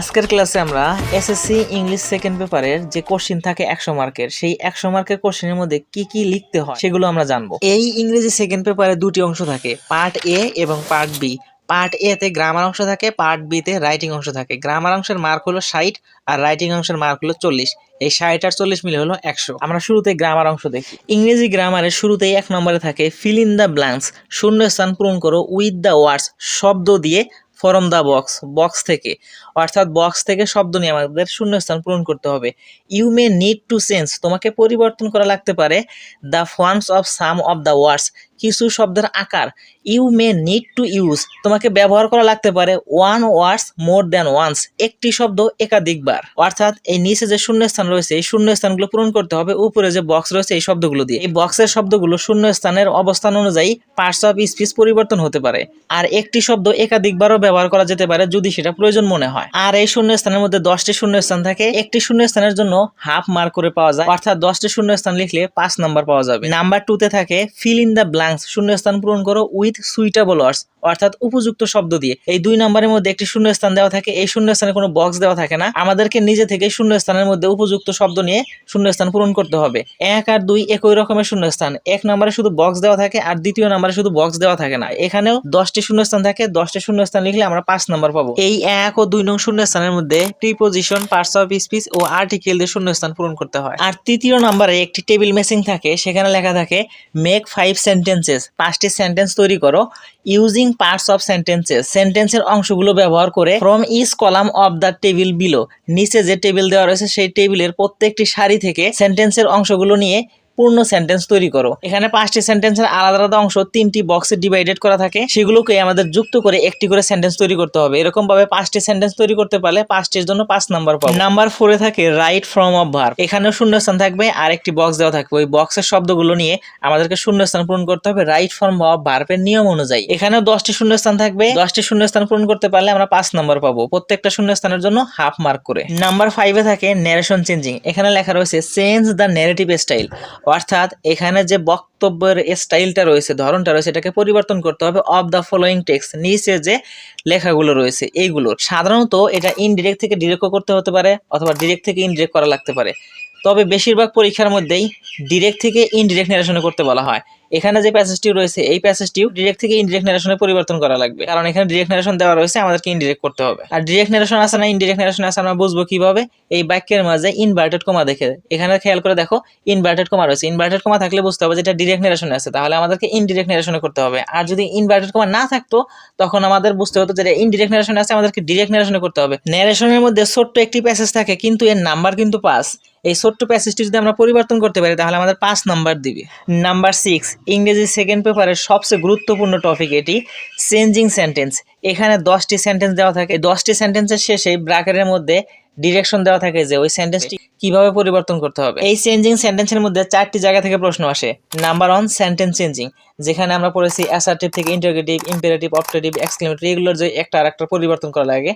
আজকের ক্লাসে আমরা এসএসসি ইংলিশ সেকেন্ড পেপারের যে কোশ্চিন থাকে একশো মার্কের, সেই একশো মার্কের কোশ্চিনের মধ্যে কি কি লিখতে হয় সেগুলো আমরা জানব। এই ইংরেজি সেকেন্ড পেপারে দুটি অংশ থাকে পার্ট এ এবং পার্ট বি পার্ট এ তে গ্রামার অংশ থাকে পার্ট বি তে রাইটিং অংশ থাকে। গ্রামার অংশের মার্ক হলো ষাট আর রাইটিং অংশের মার্ক হলো চল্লিশ। এই ষাট আর চল্লিশ মিলে হলো একশো। আমরা শুরুতে গ্রামার অংশ দেখি। ইংরেজি গ্রামারের শুরুতেই এক নম্বরে থাকে ফিল ইন দ্য ব্ল্যাঙ্কস শূন্য স্থান পূরণ করো উইথ দ্য ওয়ার্ডস শব্দ দিয়ে ফরম দ্য বক্স বক্স থেকে। অর্থাৎ বক্স থেকে শব্দ নিয়ে আমাদের শূন্যস্থান পূরণ করতে হবে। You may need to change তোমাকে পরিবর্তন করা লাগতে পারে। The forms of some of the words কিছু শব্দের আকার you may need to use তোমাকে ব্যবহার করা লাগতে পারে one words more than once একটি শব্দ একাধিকবার। অর্থাৎ এই নিচে যে শূন্যস্থান রয়েছে, এই শূন্যস্থানগুলো পূরণ করতে হবে। উপরে যে বক্স রয়েছে, এই শব্দগুলো দিয়ে। এই বক্সের শব্দগুলো শূন্যস্থানের অবস্থান অনুযায়ী পার্টস অফ স্পিচ পরিবর্তন হতে পারে। আর একটি শব্দ একাধিকবারও ব্যবহার করা যেতে পারে যদি সেটা প্রয়োজন মনে হয়। আর এই শূন্যস্থানের মধ্যে দশটি শূন্যস্থান থাকে, একটি শূন্যস্থানের জন্য হাফ মার্ক করে পাওয়া যায়। অর্থাৎ দশটি শূন্যস্থান লিখলে পাঁচ নাম্বার পাওয়া যাবে। নাম্বার টুতে থাকে ফিল ইন দ্য ব্ল্যাঙ্কস শূন্যস্থান পূরণ করো উইথ সুইটেবল ওয়ার্ডস অর্থাৎ উপযুক্ত শব্দ দিয়ে। এই দুই নাম্বারের মধ্যে একটি শূন্যস্থান দেওয়া থাকে, এই শূন্যস্থানে কোনো বক্স দেওয়া থাকে না। আমাদেরকে নিজে থেকে শূন্যস্থানের মধ্যে উপযুক্ত শব্দ নিয়ে শূন্যস্থান পূরণ করতে হবে। এক আর দুই একই রকমের শূন্যস্থান। এক নম্বরে শুধু বক্স দেওয়া থাকে আর দ্বিতীয় নম্বরে শুধু বক্স দেওয়া থাকে না। এখানেও দশটি শূন্যস্থান থাকে, দশটি শূন্যস্থান লিখলে আমরা পাঁচ নাম্বার পাবো। এই এক ও দুই নং শূন্যস্থানের মধ্যে প্রিপোজিশন পার্টস অফ স্পিচ ও আর্টিকেল দিয়ে শূন্যস্থান পূরণ করতে হয়। আর তৃতীয় নম্বরে একটি টেবিল মেসিং থাকে, সেখানে লেখা থাকে মেক ফাইভ সেন্টেন্সেস পাঁচটি সেন্টেন্স তৈরি করো ইউজিং পার্টস অফ সেন্টেন্সেস সেন্টেন্সের অংশগুলো ব্যবহার করে from this column of the table below নিচে যে টেবিল দেওয়া রয়েছে সেই টেবিলের প্রত্যেকটি সারি থেকে সেন্টেন্সের অংশগুলো নিয়ে পূর্ণ সেন্টেন্স তৈরি করো। এখানে পাঁচটি সেন্টেন্সের আলাদা আলাদা অংশ, তিনটি বক্সে ডিভাইডেড করা থাকে। সেগুলোকে আমাদের যুক্ত করে একটি করে সেন্টেন্স তৈরি করতে হবে। এরকম ভাবে পাঁচটি সেন্টেন্স তৈরি করতে পারলে পাঁচটির জন্য পাঁচ নাম্বার পাবো। নাম্বার ফোরে থাকে রাইট ফ্রম অফ ভার্ব এখানেও শূন্যস্থান থাকবে আর একটি বক্স দেওয়া থাকবে। ওই বক্সের শব্দগুলো নিয়ে আমাদেরকে শূন্যস্থান পূরণ করতে হবে রাইট ফর্ম অফ ভার্বের নিয়ম অনুযায়ী। এখানেও দশটি শূন্যস্থান থাকবে। দশটি শূন্যস্থান পূরণ করতে পারলে আমরা পাঁচ নাম্বার পাবো। প্রত্যেকটা শূন্যস্থানের জন্য হাফ মার্ক করে। নাম্বার ফাইভে থাকে ন্যারেশন চেঞ্জিং এখানে লেখা রয়েছে চেঞ্জ দ্য ন্যারেটিভ স্টাইল অর্থাৎ এখানে যে বক্তব্যের স্টাইলটা রয়েছে, ধরনটা রয়েছে, এটাকে পরিবর্তন করতে হবে অফ দ্য ফলোয়িং টেক্সট নিচে যে লেখাগুলো রয়েছে এইগুলোর সাধারণত এটা ইনডিরেক্ট থেকে ডিরেক্টও করতে হতে পারে অথবা ডিরেক্ট থেকে ইনডিরেক্ট করা লাগতে পারে। তবে বেশিরভাগ পরীক্ষার মধ্যেই ডিরেক্ট থেকে ইনডিরেক্ট নারেশনে করতে বলা হয়। এখানে যে প্যাসেজটি রয়েছে, এই প্যাসেজটিও ডিরেক্ট থেকে ইনডিরেক্ট নারেশনে পরিবর্তন করা লাগবে। কারণ এখানে ডিরেক্ট নারেশন দেওয়া রয়েছে, আমাদেরকে ইনডিরেক্ট করতে হবে। আর ডিরেক্ট নারেশন আছে না ইনডিরেক্ট নারেশন আছে, আমরা বুঝব কীভাবে? এই বাক্যের মাঝে ইনভার্টেড কমা দেখে। এখানে খেয়াল করে দেখো ইনভার্টেড কমা রয়েছে। ইনভার্টেড কমা থাকলে বুঝতে হবে যে এটা ডিরেক্ট নারেশনে আছে। তাহলে আমাদেরকে ইনডিরেক্ট নারেশনে করতে হবে। আর যদি ইনভার্টেড কমা না থাকতো, তখন আমাদের বুঝতে হতো যে ইনডিরেক্ট নারেশনে আছে, আমাদেরকে ডিরেক্ট নারেশনে করতে হবে। নারেশনের মধ্যে ছোট্ট একটি প্যাসেজ থাকে, কিন্তু এর নাম্বার কিন্তু পাস এই ছোট্ট প্যাসেজটি যদি আমরা পরিবর্তন করতে পারি, তাহলে আমাদের পাঁচ নাম্বার দিবে। নাম্বার সিক্স ইংরেজি সেকেন্ড পেপারের সবচেয়ে গুরুত্বপূর্ণ টপিক এটি চেঞ্জিং সেন্টেন্স এখানে দশটি সেন্টেন্স দেওয়া থাকে। দশটি সেন্টেন্সের শেষে ব্র্যাকেটের মধ্যে ডিরেকশন দেওয়া থাকে যে ওই সেন্টেন্সটি কীভাবে পরিবর্তন করতে হবে। এই চেঞ্জিং সেন্টেন্সের মধ্যে চারটি জায়গা থেকে প্রশ্ন আসে। নাম্বার ওয়ান সেন্টেন্স চেঞ্জিং যেখানে আমরা পড়েছি অ্যাসার্টিভ থেকে ইন্টারগেটিভ ইম্পেরেটিভ অপটেটিভ এক্সক্লেমেটরি এগুলোর যে একটা আর একটা পরিবর্তন করা লাগে।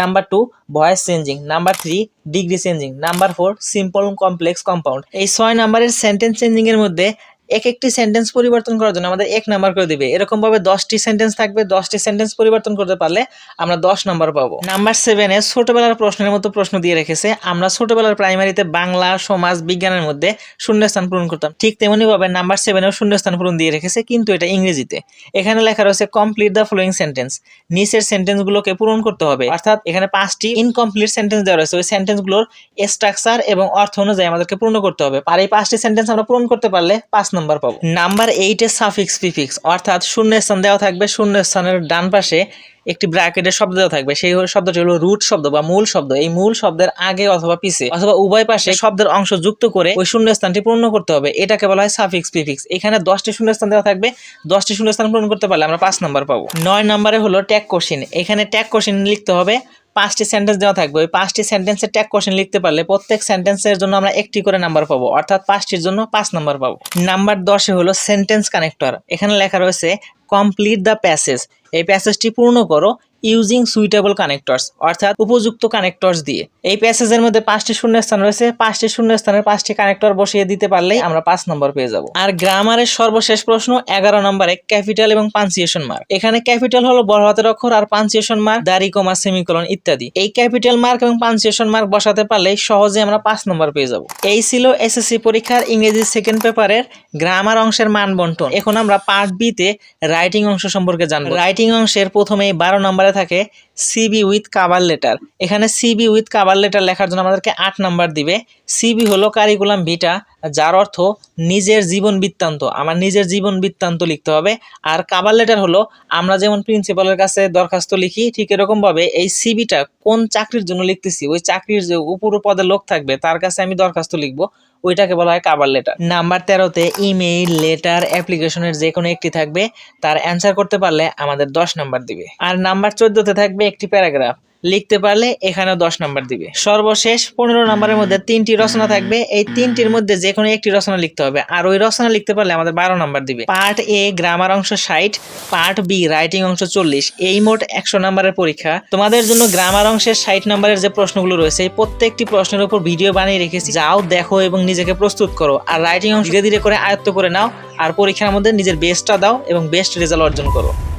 Number two voice changing number three degree changing number four simple complex compound এই ছয় নাম্বারের সেন্টেন্স চেঞ্জিংয়ের মধ্যে এক একটি সেন্টেন্স পরিবর্তন করার জন্য আমাদের এক নাম্বার করে দিবে। এরকম ভাবে দশটি সেন্টেন্স থাকবে, দশটি সেন্টেন্স পরিবর্তন করতে পারলে আমরা দশ নাম্বার পাবো। নাম্বার সেভেনে ছোটবেলার প্রশ্নের মতো প্রশ্ন দিয়ে রেখেছে, আমরা ছোটবেলার প্রাইমারিতে বাংলা, সমাজ, বিজ্ঞানের মধ্যে শূন্যস্থান পূরণ করতাম। ঠিক তেমনি ভাবে নাম্বার সেভেনেও শূন্যস্থান পূরণ দিয়ে রেখেছে, কিন্তু এটা ইংরেজিতে। এখানে লেখা রয়েছে কমপ্লিট দ্য ফলোয়িং সেন্টেন্স নিচের সেন্টেন্সগুলোকে পূরণ করতে হবে। অর্থাৎ এখানে পাঁচটি ইনকমপ্লিট সেন্টেন্স দেওয়া রয়েছে। ওই সেন্টেন্সগুলোর স্ট্রাকচার এবং অর্থ অনুযায়ী আমাদেরকে পূর্ণ করতে হবে। আর এই পাঁচটি সেন্টেন্স আমরা পূরণ করতে পারলে পাঁচ নাম্বার পাবো। নাম্বার এইটে সাফিক্স প্রিফিক্স অর্থাৎ শূন্য স্থান দেওয়া থাকবে শূন্য স্থানের ডান পাশে একটি ব্র্যাকেটের শব্দ দেওয়া থাকবে। সেই শব্দটি হলো রুট শব্দ বা মূল শব্দ। এই মূল শব্দের আগে অথবা পিছে অথবা উভয় পাশে শব্দের অংশ যুক্ত করে ওই শূন্য স্থানটি পূর্ণ করতে হবে। এটাকে বলা হয় সাফিক্স প্রিফিক্স এখানে দশটি শূন্য স্থান দেওয়া থাকবে। দশটি শূন্য স্থান পূরণ করতে পারলে আমরা পাঁচ নাম্বার পাবো। নয় নম্বরে হলো ট্যাগ কোশ্চিন এখানে ট্যাগ কোশ্চিন লিখতে হবে। পাঁচটি সেন্টেন্স দেওয়া থাকবে। ওই পাঁচটি সেন্টেন্সের ট্যাগ কোশ্চেন লিখতে পারলে প্রত্যেক সেন্টেন্সের জন্য আমরা একটি করে নাম্বার পাবো। অর্থাৎ পাঁচটির জন্য পাঁচ নাম্বার পাবো। নাম্বার দশে হলো সেন্টেন্স কানেক্টর এখানে লেখা রয়েছে কমপ্লিট দ্য প্যাসেজ এই প্যাসেজটি পূর্ণ করো ইউজিং সুইটেবল কানেক্টরস অর্থাৎ উপযুক্ত কানেক্টরস দিয়ে। এই প্যাসেজের মধ্যে পাঁচটি শূন্যস্থান রয়েছে। পাঁচটি শূন্যস্থানের পাঁচটি কানেক্টর বসিয়ে দিতে পারলেই আমরা পাঁচ নম্বর পেয়ে যাব। আর গ্রামারের সর্বশেষ প্রশ্ন, এগারো নম্বরে ক্যাপিটাল এবং পাঞ্চিয়েশন মার্ক এখানে ক্যাপিটাল হলো বড় হাতের অক্ষর আর পাঞ্চিয়েশন মার্ক দাড়ি, কমা সেমিকোলন ইত্যাদি। এই ক্যাপিটাল মার্ক এবং পাঞ্চিয়েশন মার্ক বসাতে পারলে সহজে আমরা পাঁচ নম্বর পেয়ে যাব। এই ছিল এসএসসি পরীক্ষার ইংরেজি সেকেন্ড পেপারের গ্রামার অংশের মান বন্টন। এখন আমরা পার্ট বি তে রাইটিং অংশ সম্পর্কে জানব। রাইটিং অংশের প্রথমেই বারো নম্বরে থাকে সিবি উইথ কাভার লেটার এখানে সিবি উইথ কাভার লেটার লেখার জন্য আমাদেরকে আট নাম্বার দিবে। সিবি হলো কারিকুলাম ভিটা যার অর্থ নিজের জীবন বৃত্তান্ত। আমার নিজের জীবন বৃত্তান্ত লিখতে হবে। আর কাভার লেটার হলো আমরা যেমন প্রিন্সিপালের কাছে দরখাস্ত লিখি, ঠিক এরকমভাবে এই সিবিটা কোন চাকরির জন্য লিখতেছি? ওই চাকরির যে উপর পদে লোক থাকবে, তার কাছে আমি দরখাস্ত লিখব। ওইটাকে বলা হয় কাভার লেটার নাম্বার তেরোতে ইমেইল লেটার অ্যাপ্লিকেশনের যে কোনো একটি থাকবে, তার অ্যান্সার করতে পারলে আমাদের দশ নাম্বার দিবে। আর নাম্বার চোদ্দতে থাকবে একটি প্যারাগ্রাফ লিখতে পারলে এখানেও দশ নাম্বার দিবে। সর্বশেষ পনেরো নাম্বারের মধ্যে তিনটি রচনা থাকবে। এই তিনটির মধ্যে যে কোনো একটি রচনা লিখতে হবে। আর ওই রচনা লিখতে পারলে আমাদের বারো নাম্বার দিবে। পার্ট এ, গ্রামার অংশ ষাট, পার্ট বি, রাইটিং অংশ চল্লিশ। এই মোট একশো নাম্বারের পরীক্ষা। তোমাদের জন্য গ্রামার অংশের ষাট নাম্বারের যে প্রশ্নগুলো রয়েছে, এই প্রত্যেকটি প্রশ্নের উপর ভিডিও বানিয়ে রেখেছি। যাও, দেখো এবং নিজেকে প্রস্তুত করো। আর রাইটিং অংশ ধীরে ধীরে করে আয়ত্ত করে নাও। আর পরীক্ষার মধ্যে নিজের বেস্টটা দাও এবং বেস্ট রেজাল্ট অর্জন করো।